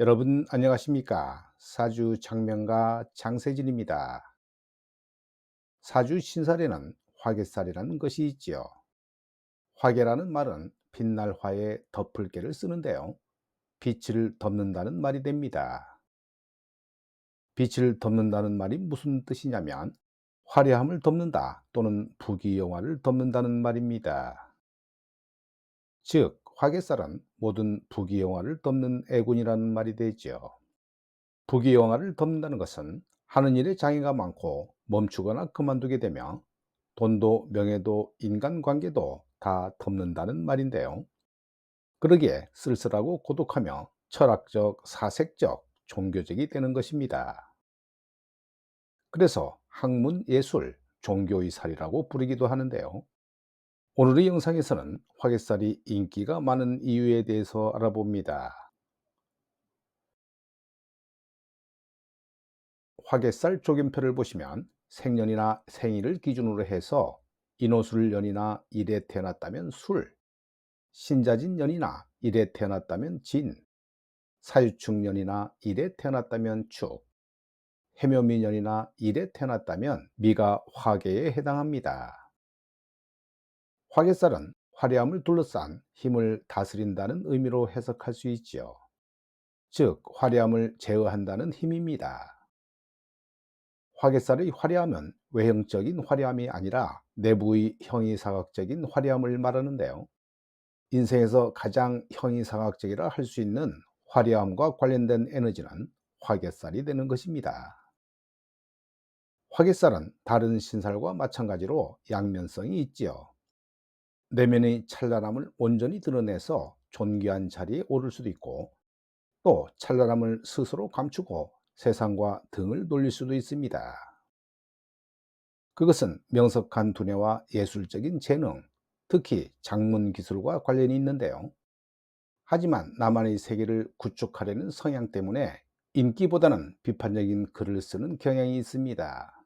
여러분 안녕하십니까? 사주 장명가 장세진입니다. 사주 신살에는 화개살이라는 것이 있지요. 화개라는 말은 빛날 화에 덮을 개를 쓰는데요. 빛을 덮는다는 말이 됩니다. 빛을 덮는다는 말이 무슨 뜻이냐면 화려함을 덮는다 또는 부귀영화를 덮는다는 말입니다. 즉 화개살은 모든 부귀영화를 덮는 애군이라는 말이 되죠. 부귀영화를 덮는다는 것은 하는 일에 장애가 많고 멈추거나 그만두게 되며 돈도 명예도 인간관계도 다 덮는다는 말인데요. 그러기에 쓸쓸하고 고독하며 철학적, 사색적, 종교적이 되는 것입니다. 그래서 학문, 예술, 종교의 살이라고 부르기도 하는데요. 오늘의 영상에서는 화개살이 인기가 많은 이유에 대해서 알아봅니다. 화개살 조견표를 보시면 생년이나 생일을 기준으로 해서 인호술 년이나 일에 태어났다면 술, 신자진 년이나 일에 태어났다면 진, 사유축 년이나 일에 태어났다면 축, 해묘미 년이나 일에 태어났다면 미가 화계에 해당합니다. 화개살은 화려함을 둘러싼 힘을 다스린다는 의미로 해석할 수 있지요. 즉, 화려함을 제어한다는 힘입니다. 화개살의 화려함은 외형적인 화려함이 아니라 내부의 형이사각적인 화려함을 말하는데요. 인생에서 가장 형이사각적이라 할 수 있는 화려함과 관련된 에너지는 화개살이 되는 것입니다. 화개살은 다른 신살과 마찬가지로 양면성이 있지요. 내면의 찬란함을 온전히 드러내서 존귀한 자리에 오를 수도 있고 또 찬란함을 스스로 감추고 세상과 등을 돌릴 수도 있습니다. 그것은 명석한 두뇌와 예술적인 재능, 특히 작문 기술과 관련이 있는데요. 하지만 나만의 세계를 구축하려는 성향 때문에 인기보다는 비판적인 글을 쓰는 경향이 있습니다.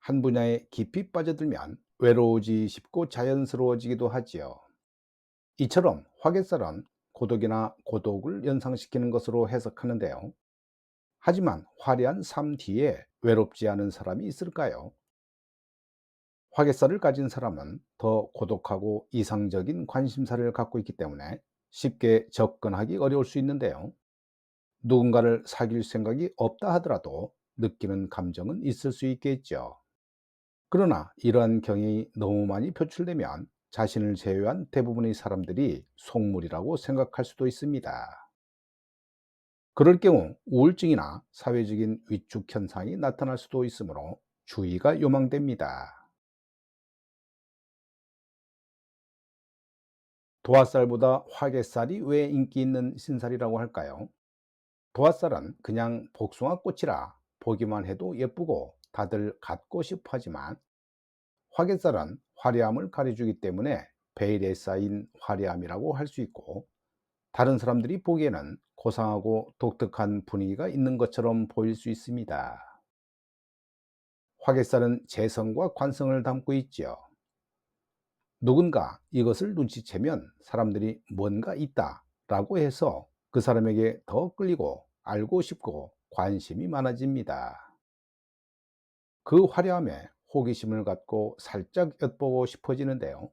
한 분야에 깊이 빠져들면 외로워지 싶고 자연스러워지기도 하지요. 이처럼 화개살은 고독이나 고독을 연상시키는 것으로 해석하는데요. 하지만 화려한 삶 뒤에 외롭지 않은 사람이 있을까요? 화개살을 가진 사람은 더 고독하고 이상적인 관심사를 갖고 있기 때문에 쉽게 접근하기 어려울 수 있는데요. 누군가를 사귈 생각이 없다 하더라도 느끼는 감정은 있을 수 있겠죠. 그러나 이러한 경향이 너무 많이 표출되면 자신을 제외한 대부분의 사람들이 속물이라고 생각할 수도 있습니다. 그럴 경우 우울증이나 사회적인 위축 현상이 나타날 수도 있으므로 주의가 요망됩니다. 도화살보다 화개살이 왜 인기 있는 신살이라고 할까요? 도화살은 그냥 복숭아 꽃이라 보기만 해도 예쁘고 다들 갖고 싶어 하지만 화개살은 화려함을 가려주기 때문에 베일에 쌓인 화려함이라고 할 수 있고 다른 사람들이 보기에는 고상하고 독특한 분위기가 있는 것처럼 보일 수 있습니다. 화개살은 재성과 관성을 담고 있지요. 누군가 이것을 눈치채면 사람들이 뭔가 있다 라고 해서 그 사람에게 더 끌리고 알고 싶고 관심이 많아집니다. 그 화려함에 호기심을 갖고 살짝 엿보고 싶어지는데요.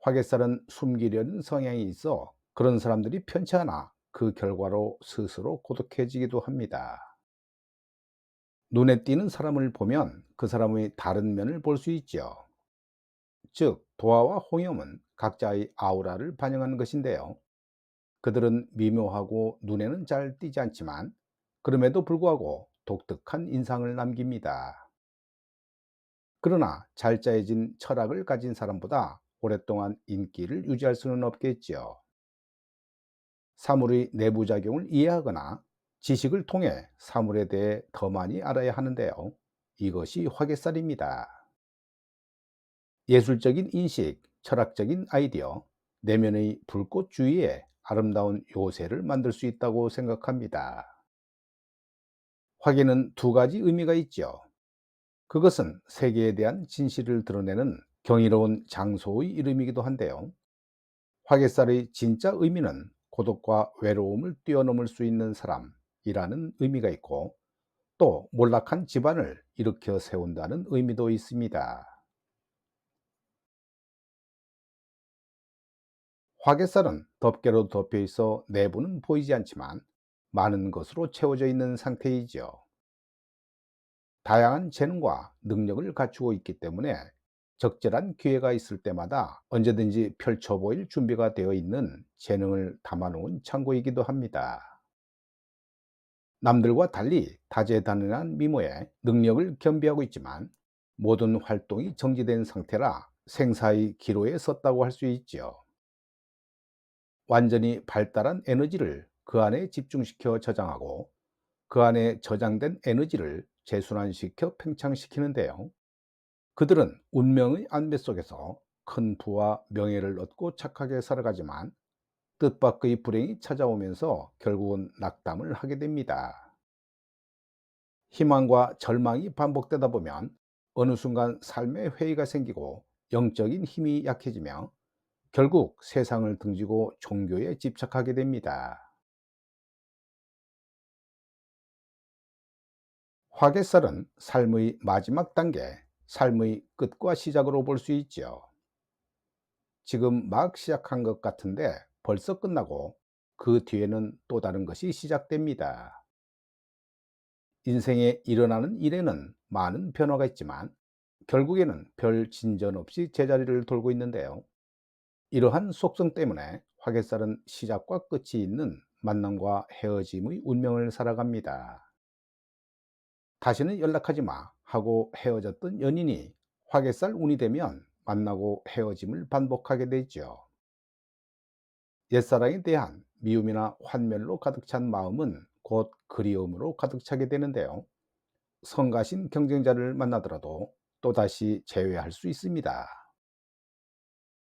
화개살은 숨기려는 성향이 있어 그런 사람들이 편치 않아 그 결과로 스스로 고독해지기도 합니다. 눈에 띄는 사람을 보면 그 사람의 다른 면을 볼 수 있죠. 즉, 도화와 홍염은 각자의 아우라를 반영하는 것인데요. 그들은 미묘하고 눈에는 잘 띄지 않지만 그럼에도 불구하고 독특한 인상을 남깁니다. 그러나 잘 짜여진 철학을 가진 사람보다 오랫동안 인기를 유지할 수는 없겠지요. 사물의 내부 작용을 이해하거나 지식을 통해 사물에 대해 더 많이 알아야 하는데요. 이것이 화개살입니다. 예술적인 인식, 철학적인 아이디어, 내면의 불꽃 주위에 아름다운 요새를 만들 수 있다고 생각합니다. 화개는 두 가지 의미가 있죠. 그것은 세계에 대한 진실을 드러내는 경이로운 장소의 이름이기도 한데요. 화개살의 진짜 의미는 고독과 외로움을 뛰어넘을 수 있는 사람이라는 의미가 있고 또 몰락한 집안을 일으켜 세운다는 의미도 있습니다. 화개살은 덮개로 덮여 있어 내부는 보이지 않지만 많은 것으로 채워져 있는 상태이지요. 다양한 재능과 능력을 갖추고 있기 때문에 적절한 기회가 있을 때마다 언제든지 펼쳐 보일 준비가 되어 있는 재능을 담아놓은 창고이기도 합니다. 남들과 달리 다재다능한 미모에 능력을 겸비하고 있지만 모든 활동이 정지된 상태라 생사의 기로에 섰다고 할 수 있지요. 완전히 발달한 에너지를 그 안에 집중시켜 저장하고 그 안에 저장된 에너지를 재순환시켜 팽창시키는데요. 그들은 운명의 안배 속에서 큰 부와 명예를 얻고 착하게 살아가지만 뜻밖의 불행이 찾아오면서 결국은 낙담을 하게 됩니다. 희망과 절망이 반복되다 보면 어느 순간 삶의 회의가 생기고 영적인 힘이 약해지며 결국 세상을 등지고 종교에 집착하게 됩니다. 화개살은 삶의 마지막 단계, 삶의 끝과 시작으로 볼 수 있죠. 지금 막 시작한 것 같은데 벌써 끝나고 그 뒤에는 또 다른 것이 시작됩니다. 인생에 일어나는 일에는 많은 변화가 있지만 결국에는 별 진전 없이 제자리를 돌고 있는데요. 이러한 속성 때문에 화개살은 시작과 끝이 있는 만남과 헤어짐의 운명을 살아갑니다. 다시는 연락하지 마 하고 헤어졌던 연인이 화개살 운이 되면 만나고 헤어짐을 반복하게 되죠. 옛사랑에 대한 미움이나 환멸로 가득 찬 마음은 곧 그리움으로 가득 차게 되는데요. 성가신 경쟁자를 만나더라도 또다시 제외할 수 있습니다.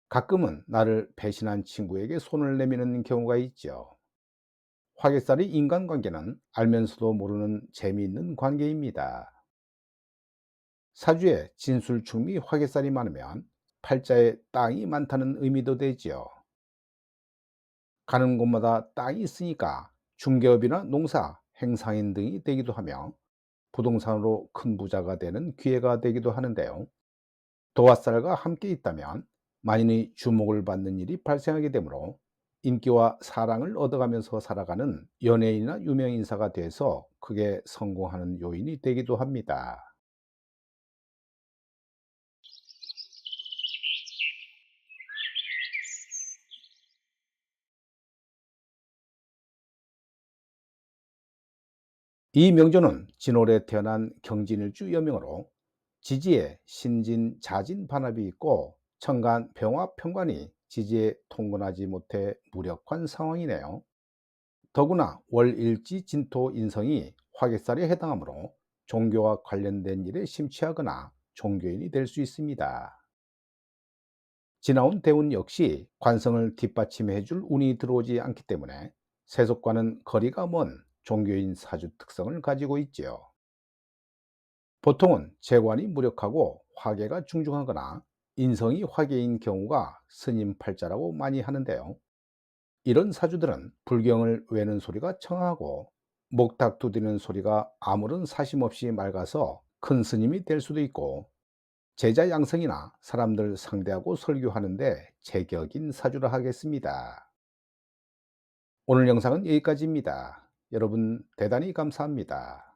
가끔은 나를 배신한 친구에게 손을 내미는 경우가 있죠. 화개살이 인간관계는 알면서도 모르는 재미있는 관계입니다. 사주에 진술충미 화개살이 많으면 팔자에 땅이 많다는 의미도 되지요. 가는 곳마다 땅이 있으니까 중개업이나 농사, 행상인 등이 되기도 하며 부동산으로 큰 부자가 되는 기회가 되기도 하는데요. 도화살과 함께 있다면 만인의 주목을 받는 일이 발생하게 되므로 인기와 사랑을 얻어가면서 살아가는 연예인이나 유명인사가 돼서 크게 성공하는 요인이 되기도 합니다. 이 명조는 진월에 태어난 경진일주 여명으로 지지에 신진, 자진 반합이 있고 천간, 병화, 평관이 지지에 통근하지 못해 무력한 상황이네요. 더구나 월일지 진토 인성이 화개살에 해당하므로 종교와 관련된 일에 심취하거나 종교인이 될 수 있습니다. 지나온 대운 역시 관성을 뒷받침해 줄 운이 들어오지 않기 때문에 세속과는 거리가 먼 종교인 사주 특성을 가지고 있지요. 보통은 재관이 무력하고 화계가 중중하거나 인성이 화계인 경우가 스님 팔자라고 많이 하는데요. 이런 사주들은 불경을 외는 소리가 청하고 목탁 두드리는 소리가 아무런 사심 없이 맑아서 큰 스님이 될 수도 있고 제자 양성이나 사람들 상대하고 설교하는데 제격인 사주라 하겠습니다. 오늘 영상은 여기까지입니다. 여러분 대단히 감사합니다.